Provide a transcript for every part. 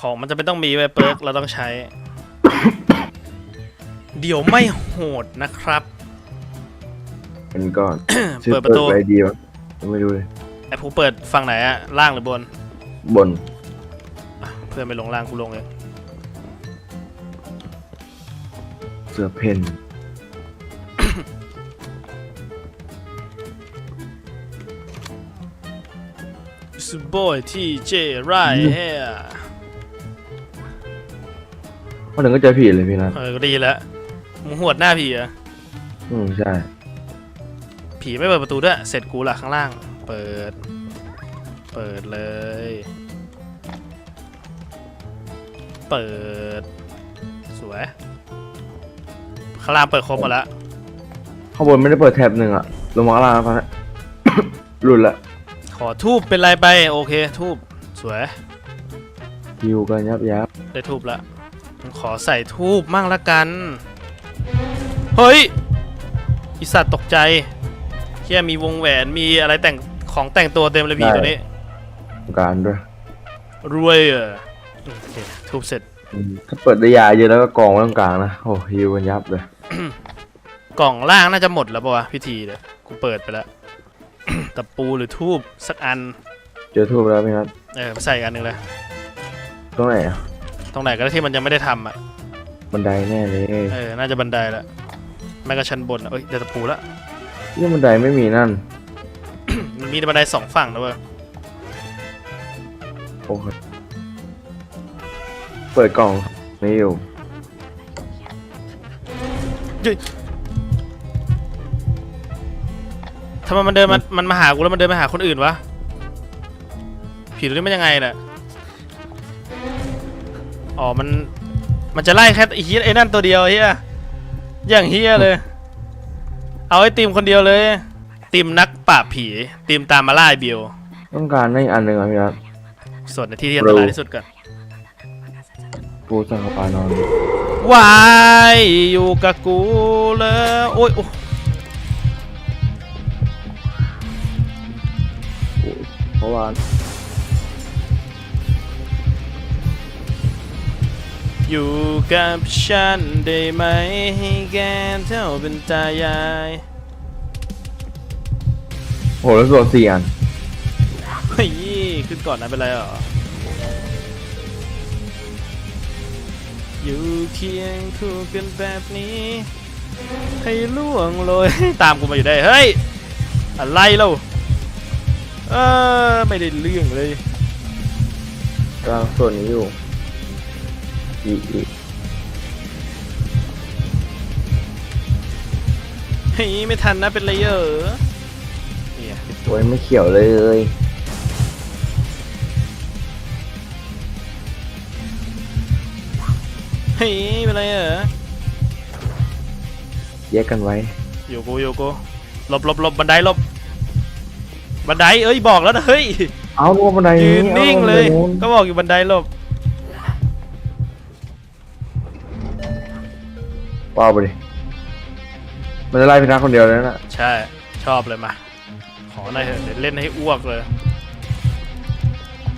ของมันจะเป็นต้องมีไว้เปิร์กเราต้องใช้ เดี๋ยวไม่โหดนะครับ เป็นก่อนเปิดประตู อะไรดีวะไม่รู้เลย ไอ้ผู้เปิดฝั่งไหนอะล่างหรือบนบน อะเพื่อนไปลงล่างกูลงเองเสือเพนสบอยที่เจไรเฮีย พอถึงก็เจอผีเลยพี่นัทเออก็ดีแล้วมึงหวดหน้าผีเหรอะอืมใช่ ผีไม่เปิดประตูด้วย เสร็จกูละข้างล่าง เปิด เปิดเลย เปิด สวย ข้างล่างเปิดครบหมดแล้วข้างบนไม่ได้เปิดแท็บหนึ่งอะลงมาข้างล่างแล้วตอนนี้ หลุดละขอทูบเป็นไรไป โอเค ทูบสวยฮิวกันยับยับได้ทูบละ ขอใส่ทูบมั่งละกัน เฮ้ยอีสัตว์ตกใจเฮียมีวงแหวนมีอะไรแต่งของแต่งตัวเต็มเลยพี่ตัวนี้การด้วยรวยเออโอเคทูบเสร็จอืมถ้าเปิดได้ยาเยอะแล้วก็กองไว้ตรงกลางนะ โอ้ฮิวกันยับเลย กล่องล่างน่าจะหมดแล้วป่าวะพิธีเดี๋ยวกูเปิดไปแล้วตะปูหรือทูบสักอัน เจอทูบแล้วพี่นัทเออมาใส่อีกอันหนึ่งเลยตรงไหนอะ ตรงไหนก็ได้ที่มันยังไม่ได้ทำอะ บันไดแน่เลยเออ น่าจะบันไดละไม่ก็ชั้นบนอะเอ้ยเดี๋ยวตะปูละนี่บันไดไม่มีนั่น มันมีบันไดสองฝั่งนะเว้ยโอเคเปิดกล่องไม่อยู่ทำไมมันเดินมามันมาหากูแล้วมันเดินมาหาคนอื่นวะ ผีตัวนี้มันยังไงเนี่ย อ๋อ มัน มันจะไล่แค่ไอ้เฮียไอ้นั่นตัวเดียวเฮียอย่างเฮียเลย เอาไอ้ตีมคนเดียวเลย ตีมนักปราบผี ตีมตามมาล่าไอ้บิวต้องการได้อีกอันหนึ่งอะพี่นัทส่วนในที่ที่อันตรายที่สุดก่อนปูสังกปานอนวายอยู่กับกูแล้วโอ้ยโอ้เพราะว่า อยู่กับฉันได้ไหมให้แกเท่าเป็นตายาย โหแล้วส่วนสี่อันเฮ้ยขึ้นก่อนนะเป็นไรเหรอ อยู่เคียงคู่กันแบบนี้ ให้ล่วงโรยตามกูมาอยู่ได้ เฮ้ย อะไรเล่าเออไม่ได้เรื่องเลยกลางส่วนนี้อยู่ อีอีเฮ้ยไม่ทันนะเป็นไรเหรอเนี่ยโอ้ยไม่เขียวเลยเฮ้ยเป็นไรเหรอแยกกันไว้อยู่กูอยู่กูหลบหลบหลบบันไดหลบบันไดเอ้ยบอกแล้วนะเฮ้ยเอาลงบันไดยืนนิ่งเลยอาบันไดนู้นก็บอกอยู่บันไดหลบ ว้าวไปดิมันจะไล่พี่นัทคนเดียวเลยนะใช่ ชอบเลยมา ขอหน่อยเถอะเดี๋ยวเล่นให้อ้วกเลย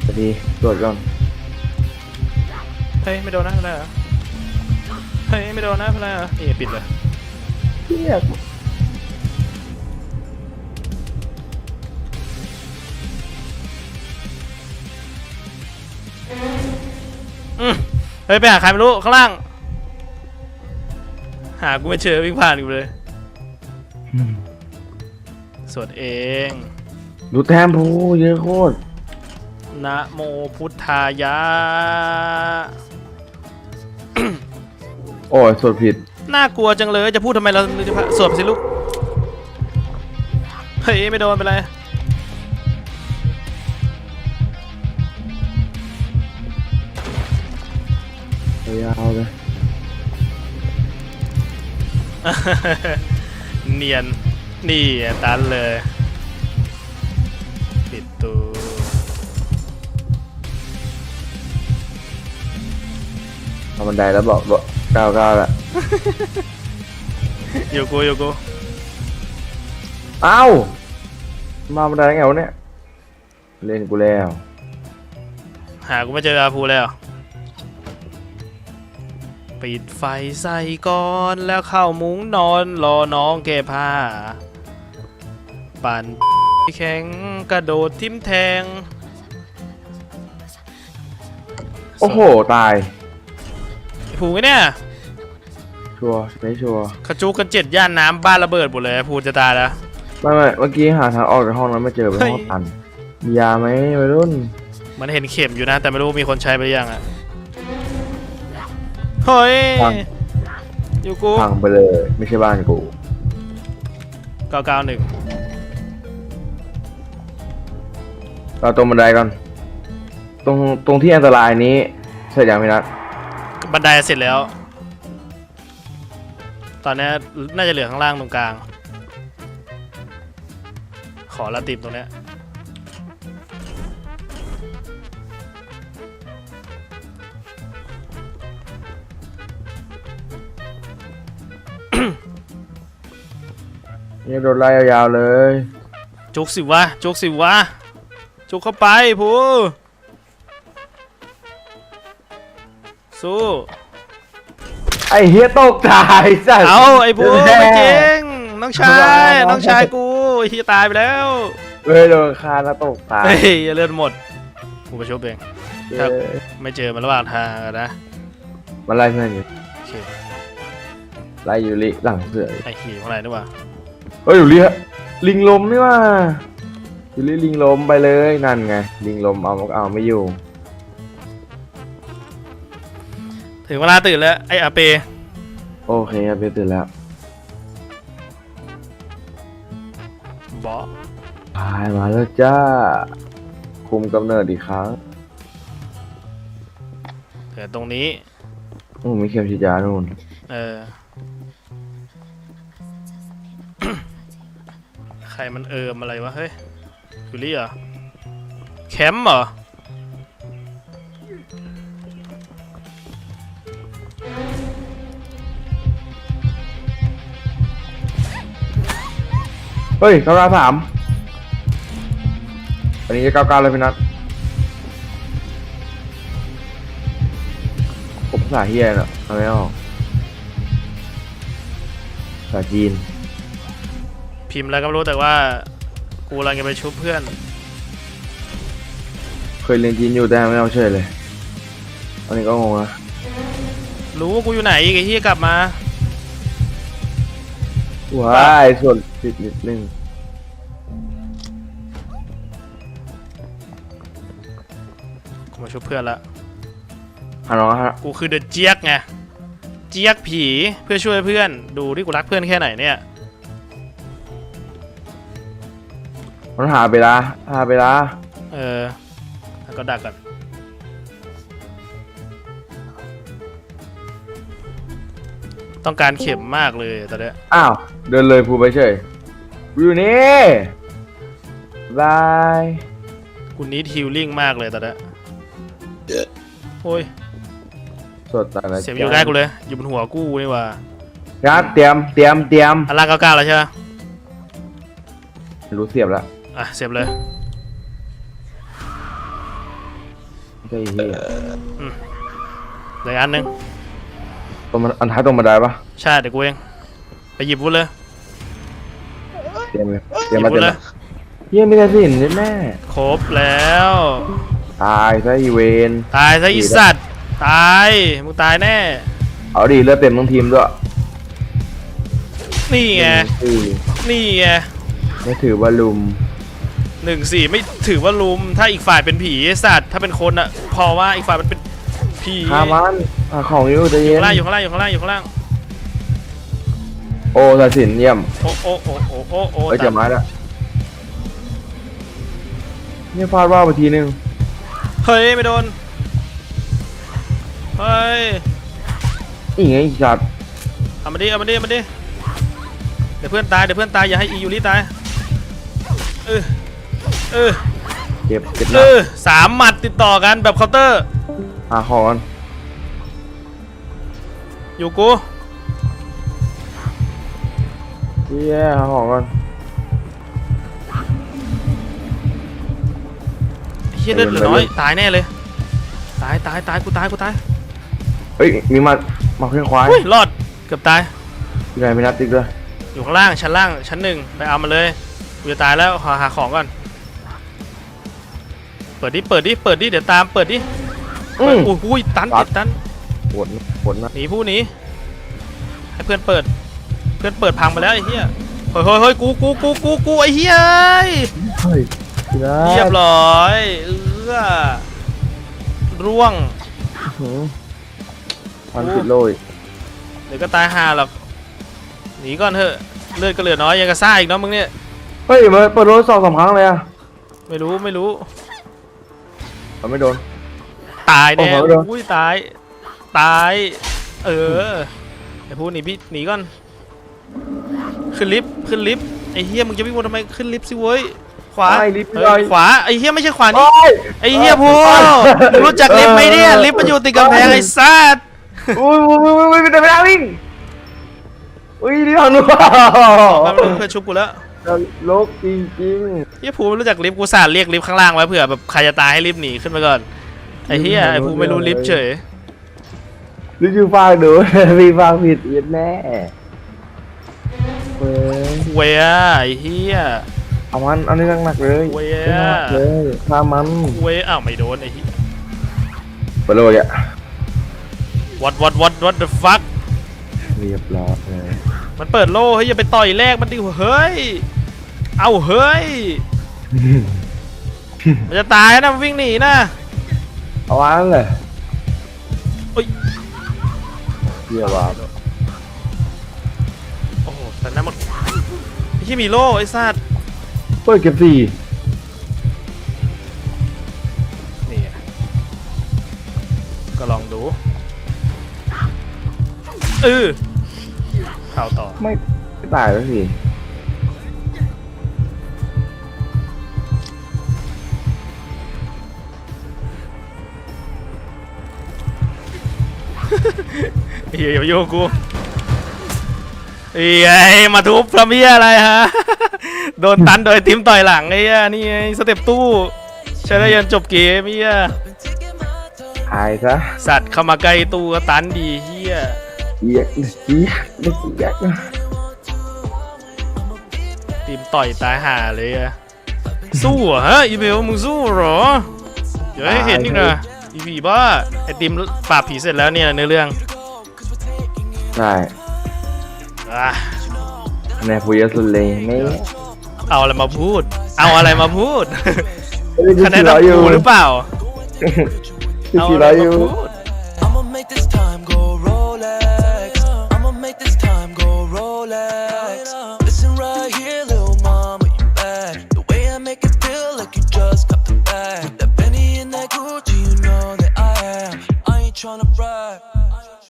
สวัสดีตรวจก่อนเฮ้ย ไม่โดนนะอะไรเหรอเฮ้ย ไม่โดนนะอะไรเหรอนี่ปิดเลยเรียกอืมเฮ้ย ไปหาใครไม่รู้ ข้างล่าง หากูไม่เจอวิ่งผ่านกูเลยสวดเอง ดูแทมพูเยอะโคตรนะโมพุทธายะ โอ้ยสวดผิด น่ากลัวจังเลย จะพูดทำไมเราสวดไปสิลูก เฮ้ย ไม่โดนไปเลยยาวเลย เนียน นี่ตันเลย ปิดตูทำบันไดแล้วบอกบอกก้าวก้าวละอยู่กูอยู่กูเอ้ามาบันไดไงวะเนี่ย เล่นกูแล้ว หากูไม่เจออาภูแล้ว ปิดไฟใส่ก่อนแล้วเข้ามุ้งนอนรอน้องแก้ผ้า ปั่นแข็งกระโดดทิมแทง โอ้โห ตาย ผูกไงเนี่ยชัวร์ไม่ชัวร์ขจุกกันเจ็ดย่านน้ำบ้านระเบิดหมดเลยผูจะตายแล้วไม่ไม่เมื่อกี้หาทางออกจากห้องนั้นไม่เจอเป็นห้องตันมียาไหมวัยรุ่น มันเห็นเข็มอยู่นะ แต่ไม่รู้มีคนใช้ไปหรือยังอะ เฮ้ยฟัง อยู่กูพังไปเลย ไม่ใช่บ้านกูเก้าเก้าหนึ่งเราตรงบันไดก่อนตรงตรงที่อันตรายนี้เสร็จยังพี่นัทบันไดเสร็จแล้ว ตอนนี้น่าจะเหลือข้างล่างตรงกลาง ขอละติมตรงเนี้ย นี่โดนไล่ยาวๆเลยจุกสิวะจุกสิวะจุกเข้าไปพูสู้ไอ้เฮียตกตายสัสเอาไอ้พูแน่ไม่จริงน้องชายเอาเอาเอาน้องชายกูไอ้ที่ตายไปแล้วเฮ้ยโดนคาแล้วตกตายเฮ้ยอย่าเลือดหมดกูไปชุบเองครับเอ้ยไม่เจอมันระหว่างทางอะนะมันไล่เพื่อนอยู่โอเคไล่อยู่ลิหลังเสือไอ้ขี่ข้างในด้วยวะ เฮ้ยอยู่ลิฮะลิงลมนี่ว่าอยู่ลิลิงลมไปเลยนั่นไงลิงลมเอาเอาไม่อยู่ ถึงเวลาตื่นแล้วไอ้อาเปโอเคครับเบสตื่นแล้วบอพายมาแล้วจ้า คุมกำเนิดอีกครั้งเกิดตรงนี้ โอ้มีเข็มฉีดยานู่น เออ รมันเอิมอะไรวะ เฮ้ยยูรี่เหรอ แคมป์เหรอ เฮ้ยเก้าเก้าสามอันนี้จะเก้าเก้าเลยพี่นัทผมภาษาเฮียเนาะทำไม่ออกภาษาจีน พิมพ์อะไรก็ไม่รู้แต่ว่ากูกำลังจะไปชุบเพื่อน เคยเรียนจีนอยู่แต่ไม่เอาเฉยเลยอันนี้ก็งงนะรู้ว่ากูอยู่ไหนอีกไอ้ที่กลับมา ว้ายส่วนติดนิดนึงกูมาชุบเพื่อนละหาน้องฮะกูคือเดอะเจี๊ยกไง เจี๊ยกผีเพื่อช่วยเพื่อน ดูที่กูรักเพื่อนแค่ไหนเนี่ย มันหาเวลาหาเวลาเออแล้วก็ดักก่อนต้องการเข็มมากเลยตอนเนี้ยอ้าว เดินเลยภูไปเฉยอยู่นี่บายกูนิดฮิลลิ่งมากเลยตอนเนี้ยโอ้ยสดแต่ละเสียบอยู่ใกล้กูเลย อยู่บนหัวกูนี่หว่างัดเตรียมเตรียมเตรียมอันล่างเก้าเก้าแล้วใช่ไหมรู้เสียบแล้ว อะเสียบเลยไม่ใช่ไอ้เหี้ยเหลืออกอันหนึงตรงมันอันท้ายตรงบันไดปะใช่เดี๋ยวกูเองไปหยิบวุ้นเลยเตรียมเลยหเตรียยิมบมาวุ้เต็มนเลเลยยเฮียไม่ได้สินเลยแม่ครบแล้ว ตายซะอีเวนตายซะอีสัตว์ตายมึงตายแน่ เอาดิเลือดเต็มทั้งทีมด้วยนี่ไง อือนี่ไงไม่ถือว่าลุม หนึ่งสี่ไม่ถือว่าลุมถ้าอีกฝ่ายเป็นผีไอ้สัตว์ถ้าเป็นคนอะพอว่าอีกฝ่ายมันเป็นผีหามันหาของอยู่ใจอเย็ยู่นข้างล่างอยู่ข้างล่างอยู่ข้างล่างอยู่ข้างล่างโอ้ตัดสินเยี่ยมโอ้โอ้โอ้โอ้โอ้โอ้เอ้ยเจะมาแล้วเนี่ยฟาดว่าวไปทีนึงเฮ้ยไม่โดนเฮ้ยนี่ไงอีสัตว์เอามาดิเอามาดิเอามาดิเดี๋ยวเพื่อนตายเดี๋ยวเพื่อนตายอย่าให้อียูริตายเออ เออเก็บเก็บหเอน้าอสามหมัดติดต่อกันแบบเคาน์เตอร์หาของก่อนอยู่กูเฮียหาของก่อนเฮียเลือดเหลือน้อยตายแน่เลย ตายตายตายกูตายกูตายเฮ้ย มีมา มาเพื่อนควายอุ้ยรอดเกือบตาย ยังไงไม่นัดติ๊กด้วยอยู่ข้างล่างชั้นล่างชั้นหนึ่งไปเอามาเลยกูจะตายแล้วหาหาของก่อน เปิดดิ เปิดดิ เปิดดิ เดี๋ยวตาม เปิดดิอืมอุ้ยอุ้ยตันตัติดดตันปวดนะปวดนะหนีผู้หนีให้เพื่อนเปิด เพื่อนเปิดพังไปแล้วไอ้เหี้ย เฮ้ยเฮ้ยเฮ้ยกูกูกูกูกูไอ้เหี้ยเอ้ยเฮ้ยเรียบร้อยเออร่วงหือมันปิดโลยเดี๋ยวก็ตายห่าหรอก หนีก่อนเถอะ เลือดก็เหลือน้อยยังกระซ่าอีกเนาะมึงเนี่ย เฮ้ยมันเปิดโดนสองสามครั้งเลยอะไม่รู้ไม่รู้ มันไม่โดน ตายแน่โอ้โหเดี๋ยวอุ้ยตาย ตาย เออไอ้พูดหนีพี่หนีก่อน ขึ้นลิฟต์ขึ้นลิฟต์ไอ้เฮียมึงจะวิ่งวนทำไมขึ้นลิฟต์สิเว้ย ขวาไอ้ลิฟต์เอ้ยเลยขวาไอ้เฮียไม่ใช่ขวานี่โอ้ยไอ้เฮียพูมึงรู้จักลิฟต์ไหมเนี่ย ลิฟต์มันอยู่ติดกำแพงไอ้สัสอุ้ยอุ้ยอุ้ยอุ้ยไม่ได้ไม่ได้วิ่งอุ้ยนี่ทางนู้นมันเป็นเพื่อนชุบกูแล้วโลกจริงจริงเฮียพูไม่รู้จักลิฟต์กูสาดเรียกลิฟต์ข้างล่างไว้เผื่อแบบใครจะตายให้ลิฟต์หนีขึ้นมาก่อนไอ้เฮียไอ้พูไม่รู้ลิฟต์เฉยลิฟต์อยู่ฟากดูพี่ฟากผิดเย็นแน่เว้ยเวยอะไอ้เฮีย เอามันเอานี่หนักๆเลยเว้ยเอาหนักๆเลยฆ่ามันเวยอ้าวไม่โดนไอ้เฮีย ไปโลยอะ what what what what the fuck เรียบร้อยเลย มันเปิดโล่เฮ้ยอย่าไปต่อยแรกมันดิเฮ้ย เอาเฮ้ย มันจะตายนะมันวิ่งหนีนะเอาวางเลยเอ้ยเรียบร้อยโอ้โหแต่นั้นมันไอ้ที่มีโล่ไอ้สัตว์เปิดเก็บสี่นี่ไงก็ลองดูเออเข้าต่อ ไม่ไม่ตายแล้วสิเฮียอย่ามายุ่งกับกูเฮ้ยมาทุบพระเมียอะไรฮะ โดนตันโดยทีมต่อยหลังไอ้เหี้ยนี่ไงสเต็ปตู้ใช้ได้ยันจบเกมไอ้เฮียตายซะสัตว์เข้ามาใกล้ตู้ก็ตันดีเฮีย เยียกเยียกเยียกทีมต่อยตายห่าเลยอะสู้เหรอฮะอีเบลมึงสู้เหรอ เดี๋ยวให้เห็นอีกนะอีผีบ้าไอติมปราบผีเสร็จแล้วเนี่ยในเรื่องใช่อะคะแนนฟูเยอะสุดเลยไม่เอาอะไรมาพูด เอาอะไรมาพูดคะแนนสี่ร้อยู่หรือเปล่าเอาอะไรร้อยอมายู่พูด